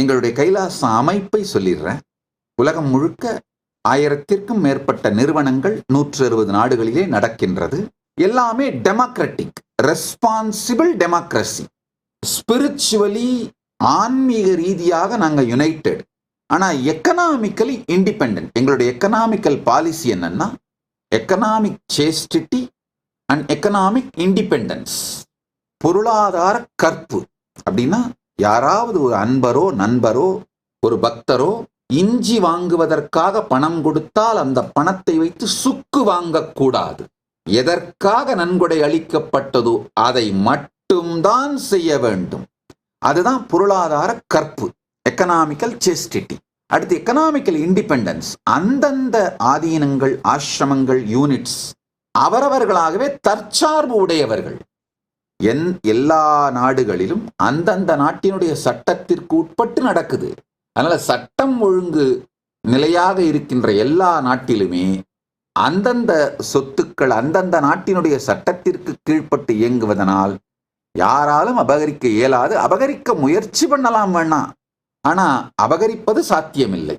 எங்களுடைய கைலாச அமைப்பை சொல்லிடுறேன். உலகம் முழுக்க ஆயிரத்திற்கும் மேற்பட்ட நிறுவனங்கள் நூற்று அறுபது நாடுகளிலே நடக்கின்றது. எல்லாமே டெமோக்ராட்டிக் ரெஸ்பான்சிபிள் டெமோக்ரஸி ஸ்பிரிச்சுவலி ஆன்மீக ரீதியாக நாங்கள் யுனைடெட் ஆனால் எக்கனாமிக்கலி இண்டிபெண்ட் எங்களுடைய எக்கனாமிக்கல் பாலிசி என்னன்னா economic chastity and economic independence பொருளாதார கற்பு. அப்படின்னா யாராவது ஒரு அன்பரோ நண்பரோ ஒரு பக்தரோ இஞ்சி வாங்குவதற்காக பணம் கொடுத்தால் அந்த பணத்தை வைத்து சுக்கு வாங்கக்கூடாது எதற்காக நன்கொடை அளிக்கப்பட்டதோ அதை மட்டும்தான் செய்ய வேண்டும். அதுதான் பொருளாதார கற்பு எக்கனாமிக்கல் செஸ்டிட்டி அடுத்து எக்கனாமிக்கல் இண்டிபெண்டன்ஸ் அந்தந்த ஆதீனங்கள் ஆசிரமங்கள் யூனிட்ஸ் அவரவர்களாகவே தற்சார்பு உடையவர்கள். என் எல்லா நாடுகளிலும் அந்தந்த நாட்டினுடைய சட்டத்திற்கு உட்பட்டு நடக்குது. அதனால சட்டம் ஒழுங்கு நிலையாக இருக்கின்ற எல்லா நாட்டிலுமே அந்தந்த சொத்துக்கள் அந்தந்த நாட்டினுடைய சட்டத்திற்கு கீழ்ப்பட்டு இயங்குவதனால் யாராலும் அபகரிக்க இயலாது அபகரிக்க முயற்சி பண்ணலாம் வேணாம் ஆனா அபகரிப்பது சாத்தியமில்லை.